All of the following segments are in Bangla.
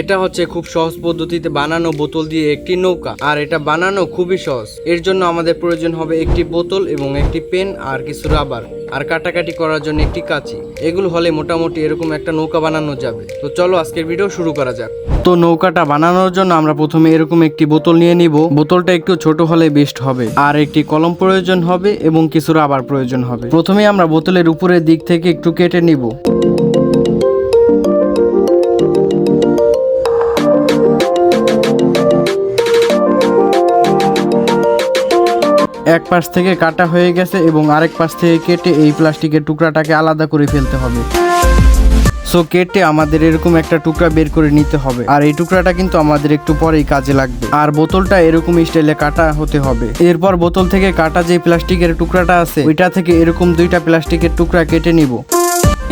এটা হচ্ছে খুব সহজ পদ্ধতিতে বানানো বোতল দিয়ে একটি নৌকা। আর এটা বানানো খুবই সহজ। এর জন্য আমাদের প্রয়োজন হবে একটি বোতল এবং একটি পেন আর কিছু রাবার। আর কাটাকাটি করার জন্য একটি কাঁচি। এগুলো হলে মোটামুটি এরকম একটা নৌকা বানানো যাবে। তো চলো আজকের ভিডিও শুরু করা যাক। তো নৌকাটা বানানোর জন্য আমরা প্রথমে এরকম একটি বোতল নিয়ে নিব। বোতলটা একটু ছোট হলে বেস্ট হবে। আর একটি কলম প্রয়োজন হবে এবং কিছু রাবার প্রয়োজন হবে। প্রথমে আমরা বোতলের উপরের দিক থেকে একটু কেটে নিব। এক পাশ থেকে কাটা হয়ে গেছে এবং আরেক পাশ থেকে কেটে এই প্লাস্টিকের টুকরাটাকে আলাদা করে ফেলতে হবে। সো কেটে আমাদের এরকম একটা টুকরা বের করে নিতে হবে। আর এই টুকরাটা কিন্তু আমাদের একটু পরেই কাজে লাগবে। আর বোতলটা এরকম স্টাইলে কাটা হতে হবে। এরপর বোতল থেকে কাটা যে প্লাস্টিকের টুকরাটা আছে, ওইটা থেকে এরকম দুইটা প্লাস্টিকের টুকরা কেটে নিব।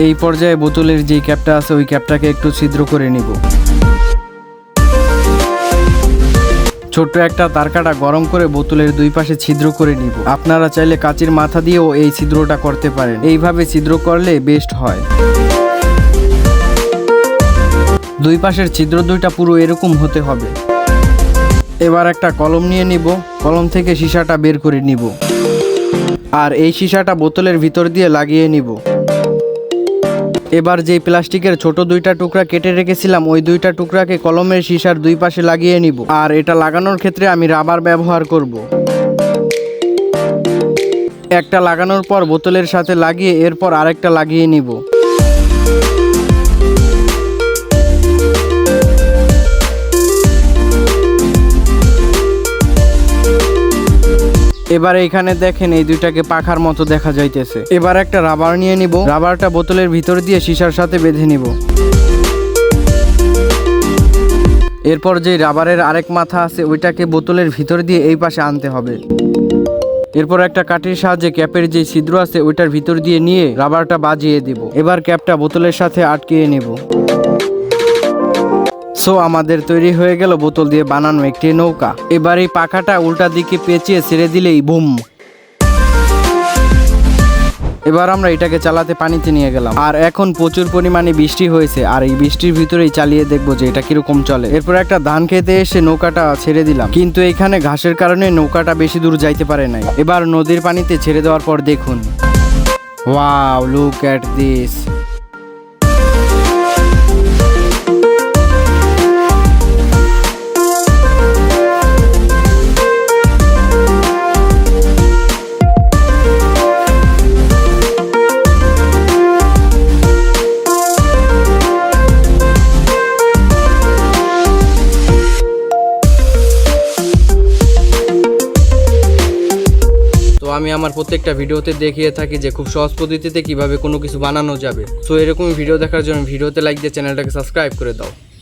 এই পর্যায়ে বোতলের যে ক্যাপটা আছে, ওই ক্যাপটাকে একটু ছিদ্র করে নিব। ছোট্ট একটা তারকাটা গরম করে বোতলের দুই পাশে ছিদ্র করে নিব। আপনারা চাইলে কাচির মাথা দিয়েও এই ছিদ্রটা করতে পারেন। এইভাবে ছিদ্র করলে বেস্ট হয়। দুই পাশের ছিদ্র দুইটা পুরো এরকম হতে হবে। এবার একটা কলম নিয়ে নিব। কলম থেকে সীসাটা বের করে নিব। আর এই সীসাটা বোতলের ভিতর দিয়ে লাগিয়ে নিব। এবার যেই প্লাস্টিকের ছোট দুইটা টুকরা কেটে রেখেছিলাম, ওই দুইটা টুকরাকে কলমের সীসার দুই পাশে লাগিয়ে নিব। আর এটা লাগানোর ক্ষেত্রে আমি রাবার ব্যবহার করব। একটা লাগানোর পর বোতলের সাথে লাগিয়ে এরপর আরেকটা লাগিয়ে নিব। এবার এখানে দেখেন এই দুইটাকে পাখার মতো দেখা যাইতেছে। এবার একটা রাবার নিয়ে নিব। রাবারটা বোতলের ভিতর দিয়ে সিসার সাথে বেঁধে নিব। এরপর যে রাবারের আরেক মাথা আছে, ওইটাকে বোতলের ভিতর দিয়ে এই পাশে আনতে হবে। এরপর একটা কাঠির সাহায্যে ক্যাপের যে ছিদ্র আছে, ওইটার ভিতর দিয়ে নিয়ে রাবারটা বাজিয়ে দিব। এবার ক্যাপটা বোতলের সাথে আটকিয়ে নেব। সো আমাদের তৈরি হয়ে গেল বোতল দিয়ে বানানো একটি নৌকা। এবার এই পাখাটা উল্টা দিকে পেঁচিয়ে ছেড়ে দিলেই বুম। এবার আমরা এটাকে চালাতে পানিতে নিয়ে গেলাম। আর এখন প্রচুর পরিমাণে বৃষ্টি হয়েছে, আর এই বৃষ্টির ভিতরেই চালিয়ে দেখব যে এটা কীরকম চলে। এরপর একটা ধান খেতে এসে নৌকাটা ছেড়ে দিলাম। কিন্তু এখানে ঘাসের কারণে নৌকাটা বেশি দূর যাইতে পারে নাই। এবার নদীর পানিতে ছেড়ে দেওয়ার পর দেখুন। ওয়াও লুক অ্যাট দিস আমি আমার প্রত্যেকটা ভিডিওতে দেখিয়ে থাকি যে খুব সহজ পদ্ধতিতে কীভাবে কোনো কিছু বানানো যাবে। তো এরকমই ভিডিও দেখার জন্য ভিডিওতে লাইক দিয়ে চ্যানেলটাকে সাবস্ক্রাইব করে দাও।